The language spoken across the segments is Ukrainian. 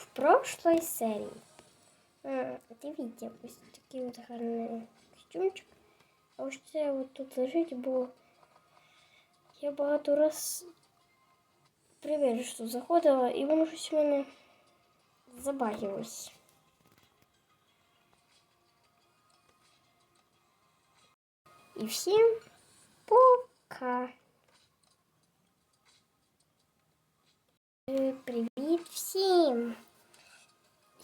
в прошлой серії. А, дивіться, ось такий от гарний костюмчик. А ось це от тут лежить, бо я багато раз привіршу заходила, і воно щось в мене забагилось. І всім пока. Е, Привіт всім!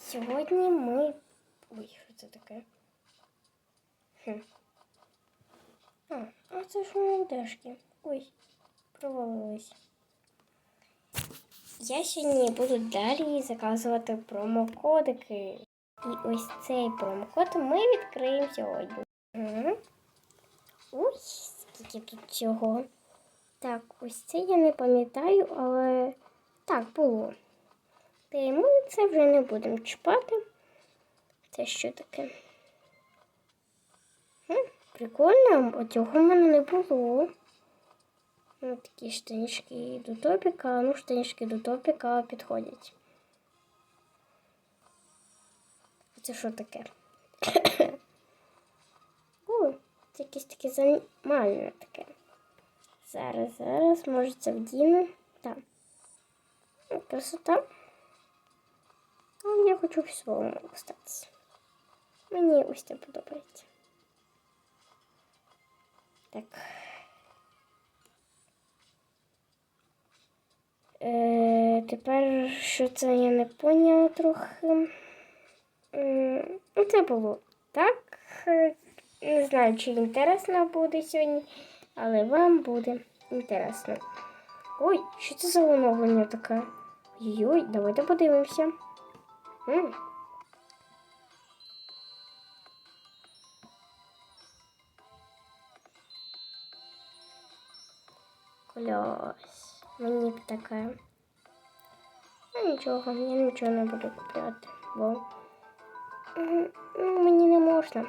Сьогодні ми. Ой, що це таке? Хм. А, а це ж молодежки. Ой, провалились. Я сьогодні буду далі заказувати промокодики. І ось цей промокод ми відкриємо сьогодні. Угу. Ой, скільки тут цього. Так, ось це я не пам'ятаю, але так було. Та ми це вже не будемо чіпати. Це що таке? Хм, прикольно, цього в мене не було. Ну, такі штанішки до топіка, ну штанішки до топіка підходять. Це що таке? О, це якесь таке занімальне таке. Зараз, зараз, може це вдіну. Так. Красота. Але я хочу в своєму остатися. Мені ось це подобається. Так. Е, тепер що це я не поняла трохи. Е, ну, це було так. Не знаю, чи інтересно буде сьогодні, але вам буде інтересно. Ой, що це за оновлення таке? Ой, давайте подивимося. М. Клас. Мені б таке. Ну нічого, я нічого не буду купляти, бо ну, мені не можна.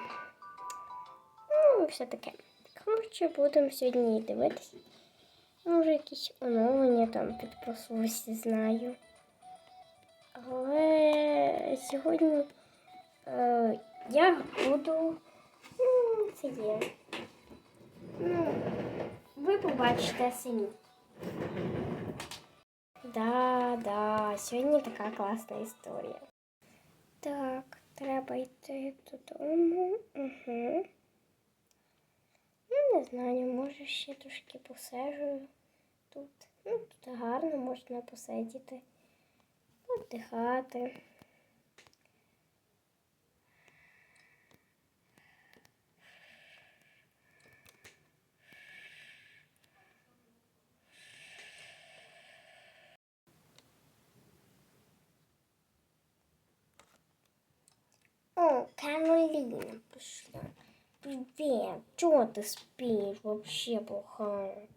Ну, все таке. Коротше, будемо сьогодні дивитися. Може, якісь оновлення там підпросусь, знаю. Але сьогодні е, я буду. Ну, це є. Ну, ви побачите самі. Да, да, сьогодні така класна історія. Так, треба йти додому. Угу. Ну, не знаю, може ще трошки посежу тут. Ну, тут гарно можна посидіти, віддихати. О, Каролина пришла. Привет, чего ты спишь вообще плохая?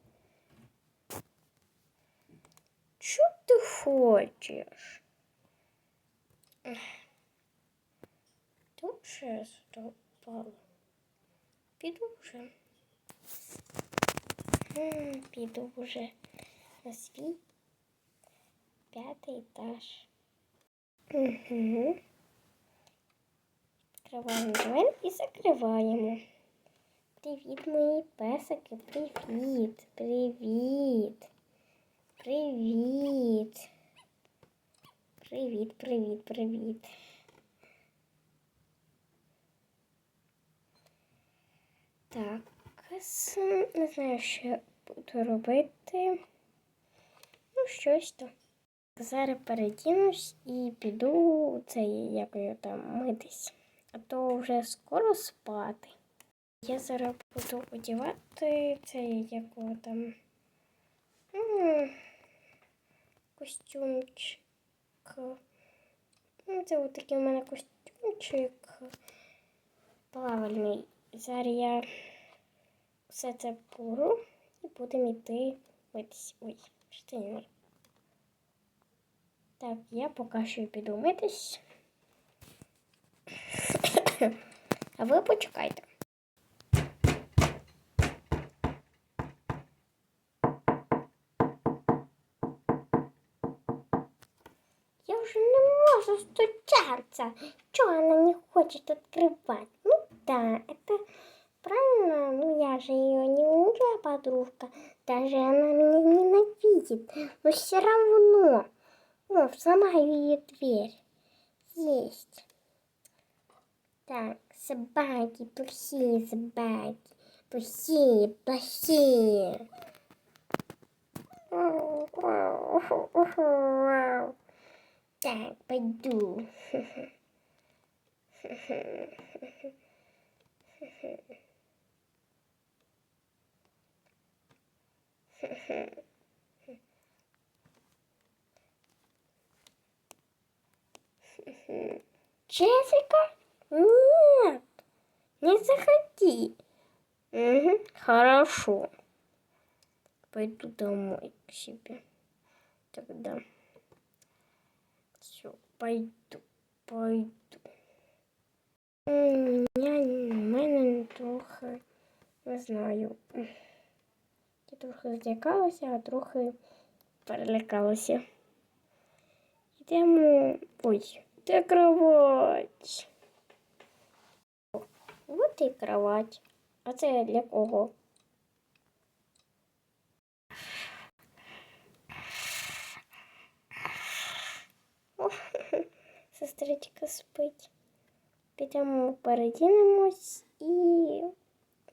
Что ты хочешь? Тут ще сюди впало. Піду вже. Піду вже на свій п'ятий етаж. Угу. Відкриваємо двері і закриваємо. Привіт, мої песики, привіт, привіт. Привіт. Привіт, привіт, привіт. Так, не знаю, що буду робити. Ну, щось то. Зараз передінусь і піду це як його там митись. А то вже скоро спати. Я зараз буду одягати цей якого там костюмчик. Ну, Це от такий у мене костюмчик плавальний. Зараз я все це пору і будемо йти митись. Ой, штанір. Так, я поки що піду митись. А ви почекайте. Я вже не же стучаться? Чего она не хочет открывать? Ну да, это правильно. Ну я же ее не лучшая подружка. Даже она меня ненавидит. Но все равно. Сломаю ее дверь. Есть. Так, собаки, плохие собаки. Плохие, плохие. Так, пойду. Джессика? Нет, не заходи. Угу, хорошо. Пойду домой к себе. Тогда все, пойду, пойду. Я мене трохи не знаю. Я трохи злякалася, а трохи перелякалася. Йдемо. Ой, де кровать? От і кровать. А це для кого? О, сестричка спить. Підемо передінемось і.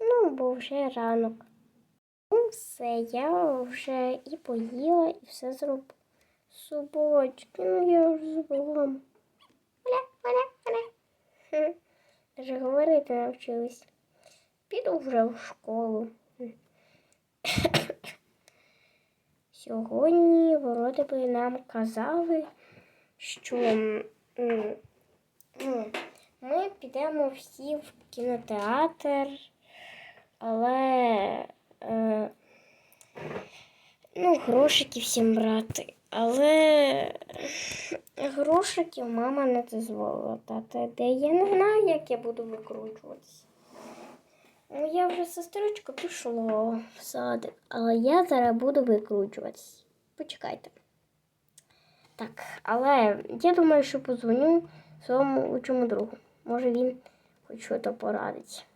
Ну, бо вже ранок. Ну, все, я вже і поїла, і все зробила. Собачки, ну я вже забула. Вже говорити навчилась. Піду вже в школу. Сьогодні вроде би нам казали, що ми підемо всі в кінотеатр, але е, ну, грошики всім брати. Але грошиків мама не дозволила дати. Де я не знаю, як я буду викручуватися. Ну, я вже сестричка пішла в садик, але я зараз буду викручуватись. Почекайте. Так, але я думаю, що позвоню своєму лучшому другу. Може він хоч щось порадить.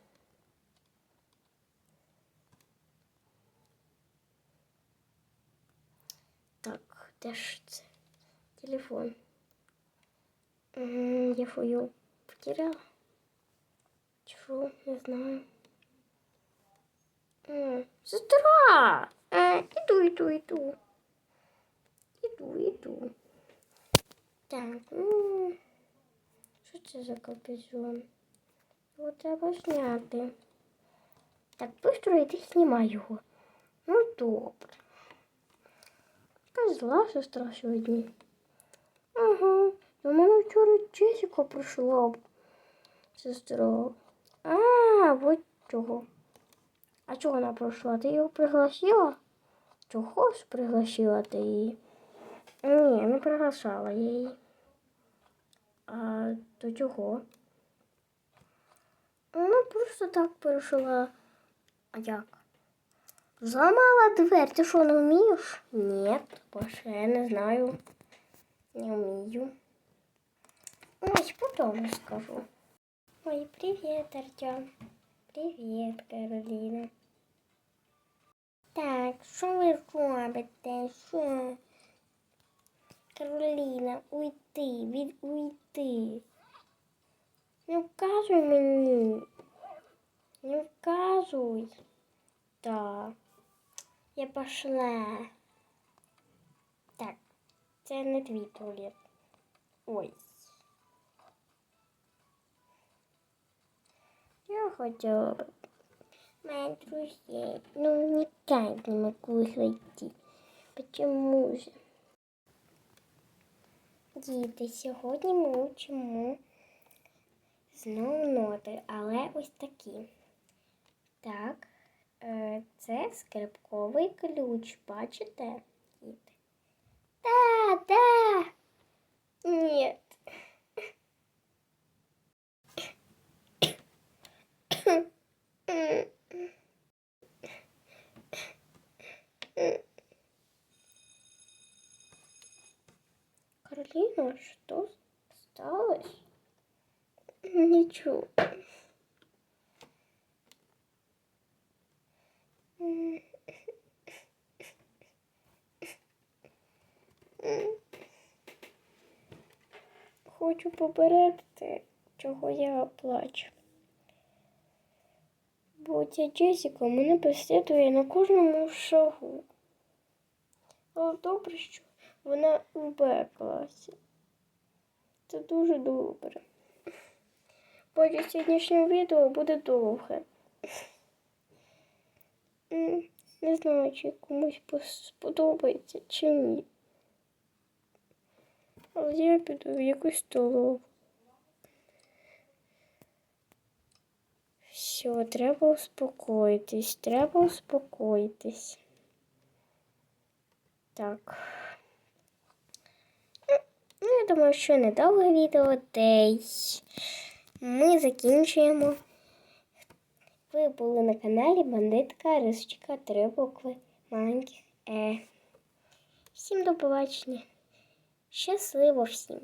Так, де ж це? Телефон. Я свою потеряла. Чего? Не знаю. Сестра! Е, Іду, іду, іду. Іду, іду. Так, ну, що це за капюшон? Його треба зняти. Так, быстро йди знімай його. Ну, добре. Яка зла сестра сьогодні. Ага, до мене вчора Джесіка прийшла. Сестра. А, от чого. А чого вона прийшла? Ти її пригласила? Чого ж пригласила ти її? Ні, не приглашала я її. А до чого? Вона просто так прийшла. А як? Зламала дверь, ти що, не вмієш? Ні, бо ще я не знаю. Не вмію. Ось потім скажу. Ой, привіт, Артем. Привіт, Кароліна. Так, що ви робите? Що? Кароліна, уйти, від уйти. Не вказуй мені. Не вказуй. Так. Я пошла. Так, це не твій туалет. Ой. Я хотела бы. Мои друзья, ну никак не могу их войти. Почему же? Діти, сьогодні ми учимо знову ноти, але ось такі. Так, е, це скрипковий ключ, бачите, діти? Да, да. Нет. Каролина, что? М. М. Хочу попередити, чого я плачу. Бо ця Джесіка мене переслідує на кожному шагу. Але добре, що вона в Б класі. Це дуже добре. Бо сьогоднішнє відео буде довге. Не знаю, чи комусь сподобається, чи ні. Але я піду в якусь столову. Все, треба успокоїтись, треба успокоїтись. Так. Думаю, що недовге відео десь. Ми закінчуємо. Ви були на каналі Бандитка Рисочка три букви маленьких Е. Всім до побачення. Щасливо всім!